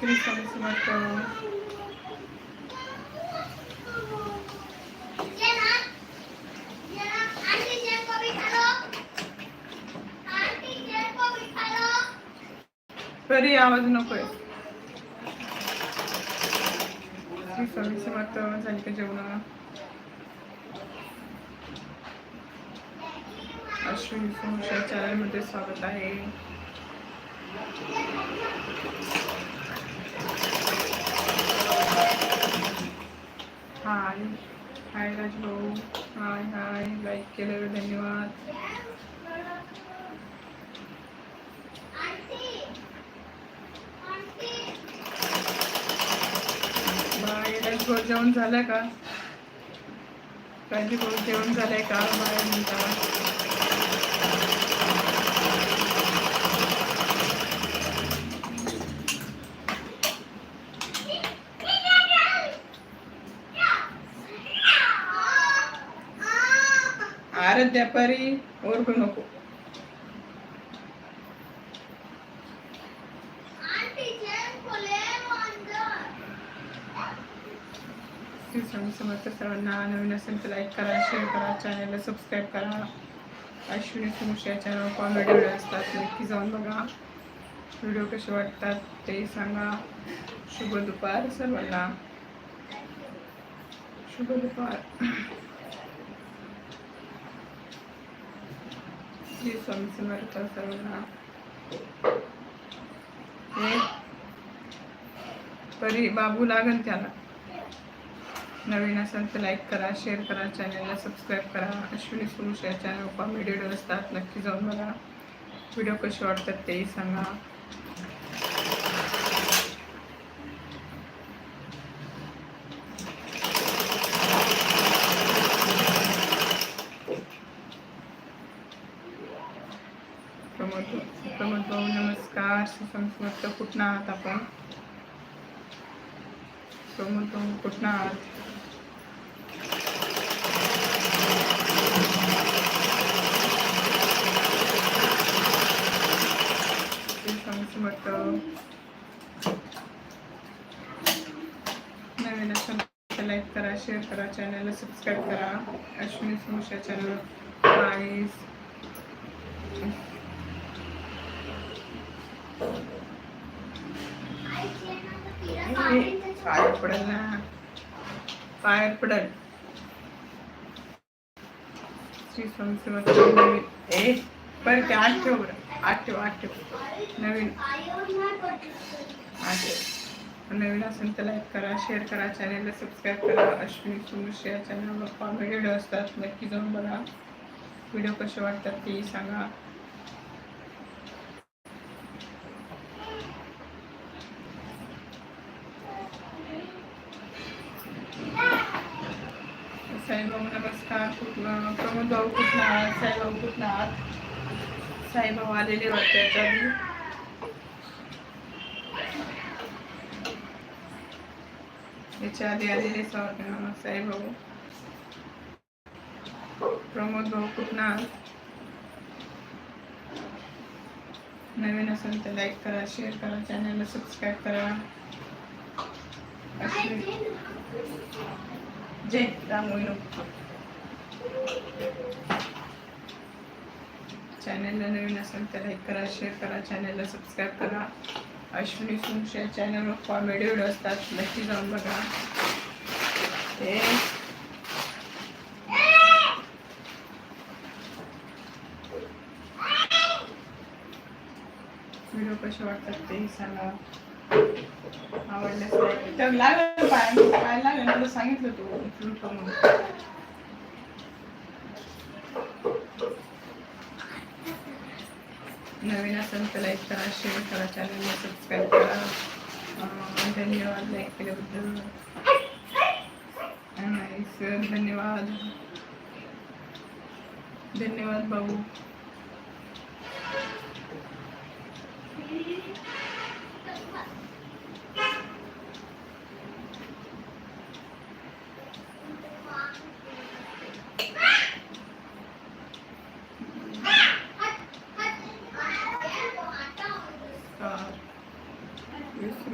श्री स्वामी समर्थ तरी आवाज नकोय. श्री स्वामी समर्थ झाली का जेवणाला अश्विनी सोमशा चॅनलमध्ये स्वागत आहे. हाय. हाय राजभाऊ हाय हाय. लाईक केल्यावर धन्यवाद. बाय. राजभाऊ जेवण झालं का? राजभाऊ जेवण झालंय का? बाय म्हणता आराध्या परी ओरडू नको. समर्थ सर्वांना नवीन असेल तर लाईक करा शेअर करा चॅनलला सबस्क्राईब करा. अश्विनी सुमुश या चॅनल कॉमेडी व्हिडिओ असतात नक्की जाऊन बघा. व्हिडिओ कसे वाटतात ते सांगा. शुभ दुपार सर्वांना. शुभ दुपार. श्री स्वामी समर्थ सर्वांना हे परी बाबू लागल त्याला नवीन असेल तर लाईक करा शेअर करा चॅनलला सबस्क्राईब करा. अश्विनी सुरुष या चॅनल कॉमेडी व्हिडिओ असतात नक्की जाऊन बघा. व्हिडिओ कसे वाटतात तेही सांगा प्रमोद प्रमोद भाऊ नमस्कार कुठनं आहात आपण? प्रमोद भाऊ कुठं आहात? सुसम नवीन असेल लाईक करा शेअर करा चॅनलला सबस्क्राईब करा. अश्विनी सुमुषा चॅनल आईस पायर पडेल ना. पायर पडेल. श्री स्वामी नवीन ए बरं ते आठ ठेव बरं. आठ ठेव आठ ठेव. नवीन. आठ नवीन असेल तर लाईक करा शेअर करा चॅनेलला सबस्क्राईब करा. अश्विनी सुमुश या चॅनलवर कॉमेडी व्हिडिओ असतात नक्की जाऊन बघा. व्हिडिओ कसे वाटतात तेही सांगा साईबाबू नमस्कार कुठलं प्रमोद भाऊ कुठला आहात साईबाबू कुठला आहात साईबाबू आलेले वाटते याच्या आधी आलेले सा- साईबाबू प्रमोद भाऊ आहात नवीन असेल तर लाईक करा शेअर करा चॅनलला सबस्क्राईब करा. जय रामोई चॅनलला नवीन असेल तर लाईक करा शेअर करा चॅनलला सबस्क्राईब करा. अश्विनी सुंश या चॅनलवर कॉमेडी व्हिडिओ असतात नक्की जाऊन बघा. ते. व्हिडिओ कसे वाटतात तेही सांगा. आवडल्यास तर लागलं पाय पाय लागलं तुला सांगितलं तू उचलून म्हणून नवीन असेल तर लाईक करा शेअर करा. चॅनलला सबस्क्राईब करा धन्यवाद लाईक केल्याबद्दल. धन्यवाद. धन्यवाद भाऊ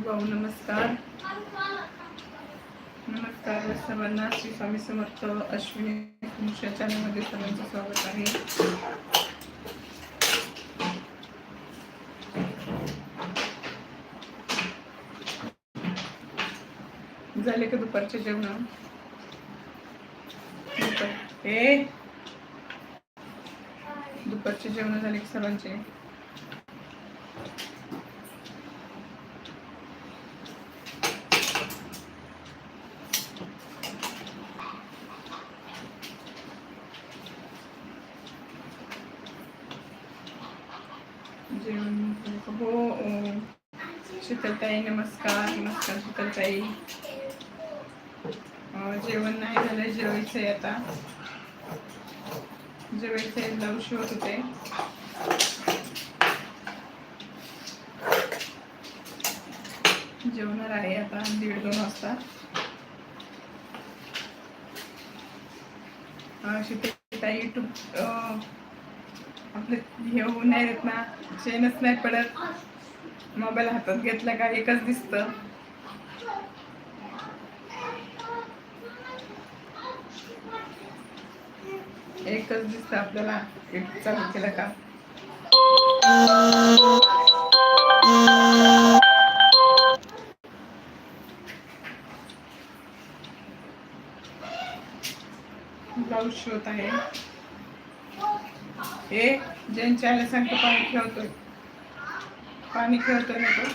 भाऊ नमस्कार आपल्या सर्वांना श्री स्वामी समर्थ अश्विनी पुरुष चॅनलमध्ये सर्वांचं स्वागत आहे. झाले का दुपारचे जेवण? दुपार हे दुपारचे जेवण झाले की सर्वांचे? हो हो. शीतलताई नमस्कार नमस्कार शीतलताई जेवण नाही झालं जेवायचं आहे आता. जेवायचं आहे ब्लाऊज शिवत होते जेवणार आहे आता दीड दोन वाजता. Ah, शीतलताई टू आपलं हे होऊ नाही देत ना. चेनच नाही पडत. मोबाईल हातात घेतला का एकच दिसतं. एकच दिसतं आपल्याला. एक चालू केलं का? ब्लाऊज शिवत आहे. हे ज्यांच्याला सांगतो पाणी खेळतोय पाणी खेळतोय ना तो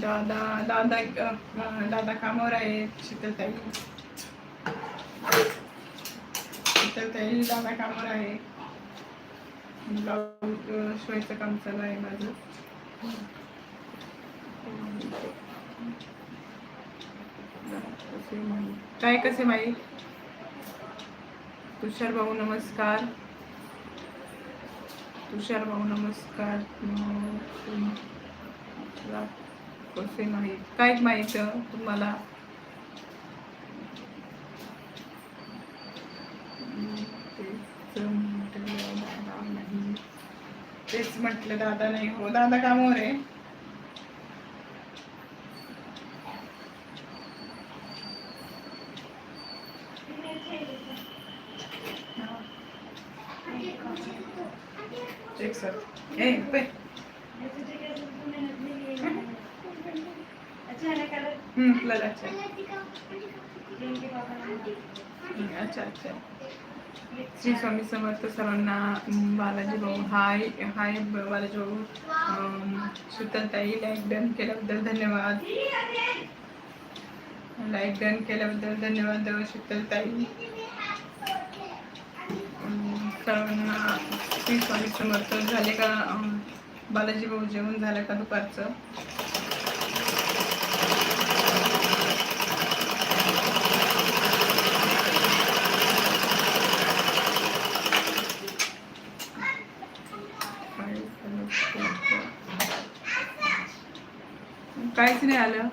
दादा दादा दादा कामावर आहेत शीतलताई. शीतलताई दादा कामावर आहे ब्लाऊज शिवायचं काम चालू आहे माझं. काय कसे माई तुषार भाऊ नमस्कार. तुषार भाऊ नमस्कार. कसे माहीत? काय माहीत तुम्हाला? तेच म्हटलं दादा नाही हो दादा कामावर आहे? एक सर ए पे. हम्म प्लस अच्छा. हम्म, अच्छा अच्छा. श्री स्वामी समर्थ सर्वांना बालाजी भाऊ हाय हाय बालाजी भाऊ अं, लाईक डन केल्याबद्दल धन्यवाद. लाईक डन केल्याबद्दल धन्यवाद शीतलताई अं, सर्वांना श्री स्वामी समर्थ झाले का? बालाजी भाऊ जेवण झालं का दुपारचं? काहीच नाही आलं.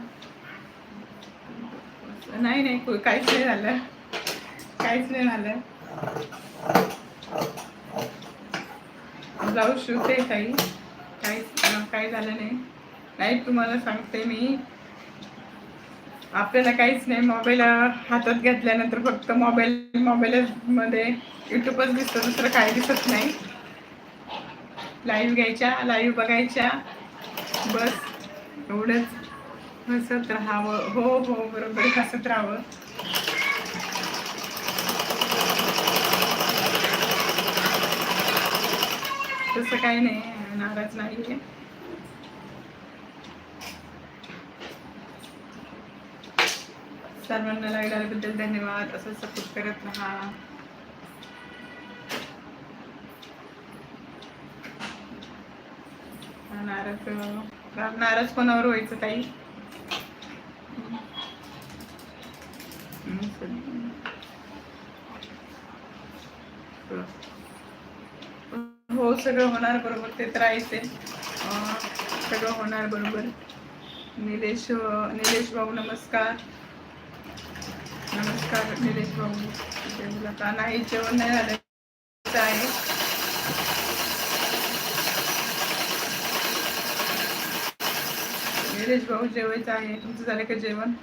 नाही नाही काहीच नाही झालं. काहीच नाही झालं. ब्लाऊज शिवते काही. काहीच काही झालं नाही. नाही तुम्हाला सांगते मी. आपल्याला काहीच नाही. मोबाईल हातात घेतल्यानंतर फक्त मोबाईल मोबाईलमध्ये युट्यूबच दिसतं दुसरं काही दिसत नाही. लाईव्ह घ्यायच्या लाईव्ह बघायच्या. बस एवढंच. हसत राहावं हो हो बरोबर हसत राहावं तसं काही नाही. नाराज नाही आहे सर्वांना लागल्याबद्दल धन्यवाद. असं सपोर्ट करत राहा. नाराज नाराज कोणावर व्हायचं काही हो सगळं होणार बरोबर ते तर आहेच आहे सगळं होणार बरोबर. निलेश निलेश भाऊ नमस्कार. नमस्कार निलेश भाऊ. जेवला का नाही जेवण नाही झालं. आहे. निलेश भाऊ जेवायचं आहे. तुमचं झालं का जेवण?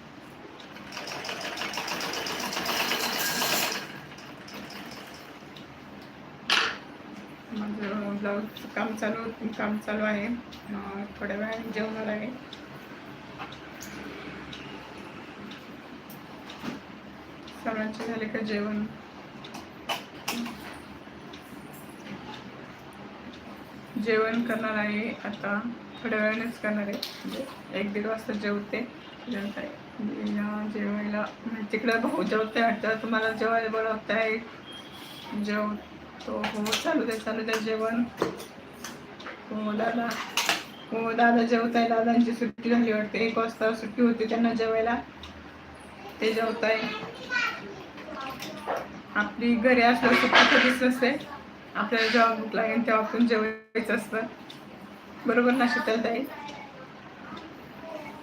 माझं ब्लाऊजचं काम चालू काम चालू आहे. थोड्या वेळाने जेवणार आहे. सर्वांचे झाले का जेवण? जेवण करणार आहे आता. थोड्या वेळानेच करणार आहे. म्हणजे एक दीड वाजता जेवते. जेवायला म्हणजे तिकडं भाऊ जेवते वाटतं. तुम्हाला जेवायला बोलवत आहे जेव तो हो चालू द्या चालू द्या जेवण. हो दादा हो दादा जेवत आहे दादांची सुट्टी झाली वाटते. एक वाजता सुट्टी होती त्यांना जेवायला. ते जेवत आहे आपली घरी असल्यावर सुट्टी कधीच नसते. आपल्याला जेव्हा भूक लागेल तेव्हा आपण जेवायचं असतं. बरोबर ना शीतलताई?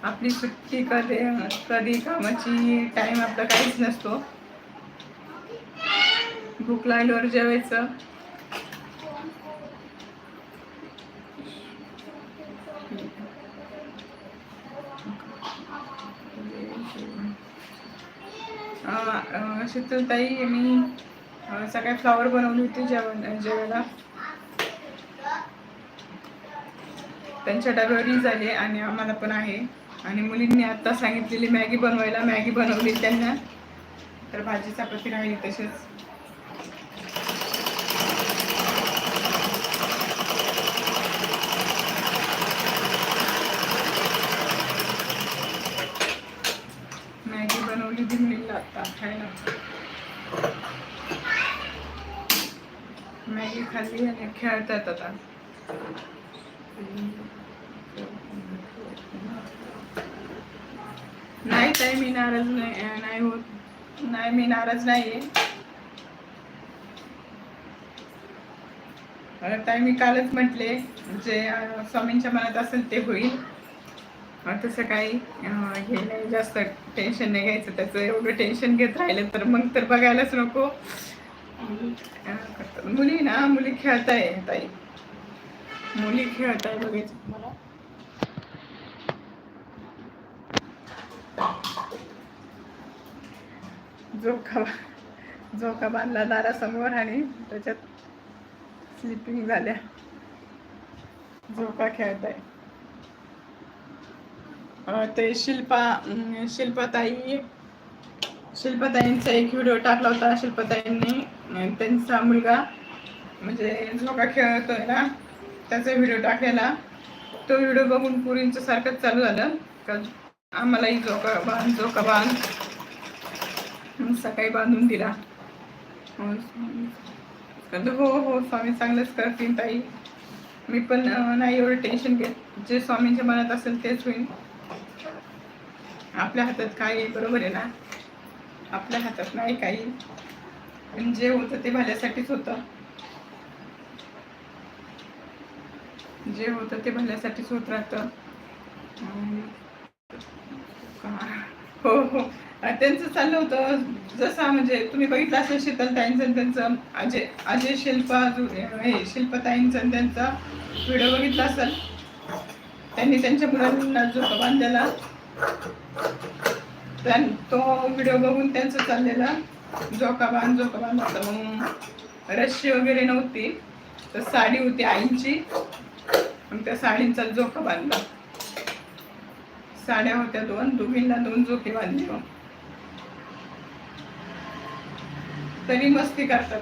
आपली सुट्टी कधी कधी कामाची टाइम आपला काहीच नसतो. भूक लागल्यावर जेवायचं. शीतलताई मी सगळ्या सकाळी फ्लावर बनवली होती जेवण जेवायला. त्यांच्या डब्यावरही झाले आणि आम्हाला पण आहे. आणि मुलींनी आता सांगितलेली मॅगी बनवायला मॅगी बनवली त्यांना. तर भाजी चपाती राहिली तसेच मॅगी बनवली ती मुलीला आता खायला खाली आणि खेळतात आता. नाही ताई मी नाराज नाही नाही होत. नाही मी नाराज नाहीये. अं, ताई मी कालच म्हटले जे स्वामींच्या मनात असेल ते होईल. तसं काही हे नाही जास्त टेन्शन नाही घ्यायचं. त्याचं एवढं टेन्शन घेत राहिलं तर मग तर बघायलाच नको. मुली ना मुली खेळताय ताई. मुली खेळताय बघायचं मला झोका झोका बांधला दारासमोर आणि त्याच्यात स्लिपिंग झाल्या. झोका खेळताय. ते शिल्पा अं, शिल्पाताई शिल्पताईंचा एक व्हिडिओ टाकला होता शिल्पताईंनी. त्यांचा मुलगा म्हणजे झोका खेळतोय ना त्याचा व्हिडिओ टाकलेला. तो व्हिडिओ बघून पुरींचं सारखंच चालू झालं. का आम्हालाही झोका बांध झोका बांध. सकाळी बांधून दिला. हो हो हो स्वामी चांगलंच करतील ताई. मी पण नाही एवढं टेन्शन घेत. जे स्वामींच्या मनात असेल तेच होईल. आपल्या हातात काय आहे बरोबर आहे ना. आपल्या हातात नाही काही. पण जे होतं ते भल्यासाठीच होतं. जे होतं ते भल्यासाठीच होत राहतं. हो हो. त्यांचं चाललं होतं. जसा म्हणजे तुम्ही बघितलं असेल शीतलताईंचं आणि त्यांचं अजय अजय शिल्पा हे शिल्पताईंचं आणि त्यांचा व्हिडिओ बघितला असेल. त्यांनी त्यांच्या मुलांना जो बांधलेला त्यां- तो व्हिडिओ बघून त्यांचं चाललेला. झोका जोकाबान झोका मग रशी वगैरे नव्हती. तर साडी होती आईंची. मग त्या साडींचा झोका बांधला. साड्या होत्या दोन. दोघींना दोन झोके बांधले. मग तरी मस्ती करतात.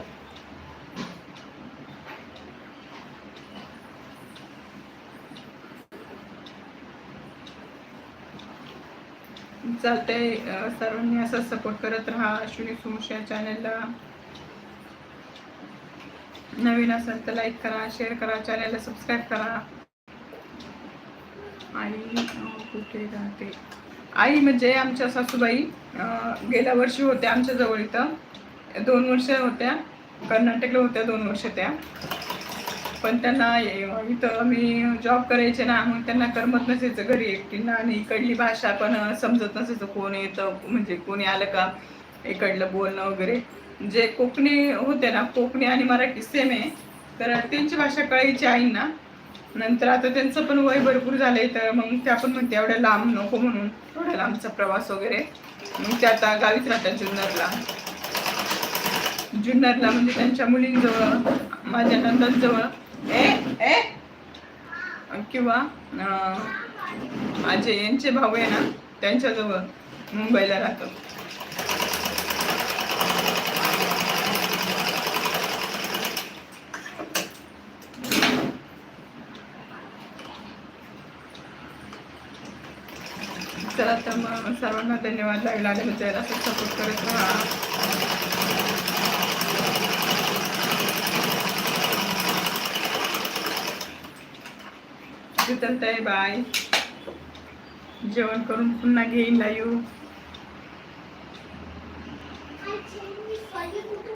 चालतंय. सर्वांनी असं सपोर्ट करत राहा. अश्विनी सुमुश या चॅनलला नवीन असेल तर लाईक करा शेअर करा चॅनलला सबस्क्राईब करा. आणि कुठे राहते? आई म्हणजे आमच्या सासूबाई. गेल्या वर्षी होत्या आमच्या जवळ इथं. दोन वर्ष होत्या. कर्नाटकला होत्या दोन वर्ष त्या. पण त्यांना इथं मी जॉब करायचे ना म्हणून त्यांना करमत नसायचं घरी एकटींना. आणि इकडली भाषा पण समजत नसायचं कोण येतं म्हणजे कोणी आलं का इकडलं बोलणं वगैरे. जे कोकणी होते ना कोकणी आणि मराठी सेम आहे. तर त्यांची भाषा कळायची आईंना. नंतर आता त्यांचं पण वय भरपूर झालंय तर मग त्या पण म्हणते एवढ्या लांब नको म्हणून एवढ्या लांबचा प्रवास वगैरे. मग त्या आता गावीच राहतात जुन्नरला. जुन्नरला म्हणजे त्यांच्या मुलींजवळ माझ्या नंदांजवळ. किंवा माझे यांचे भाऊ आहे ना त्यांच्याजवळ मुंबईला राहतो. चला तर मग सर्वांना धन्यवाद. लाईव्ह आल्याबद्दल असं सपोर्ट करत राहा. बाय जेवण करून पुन्हा घेईन लाईव्ह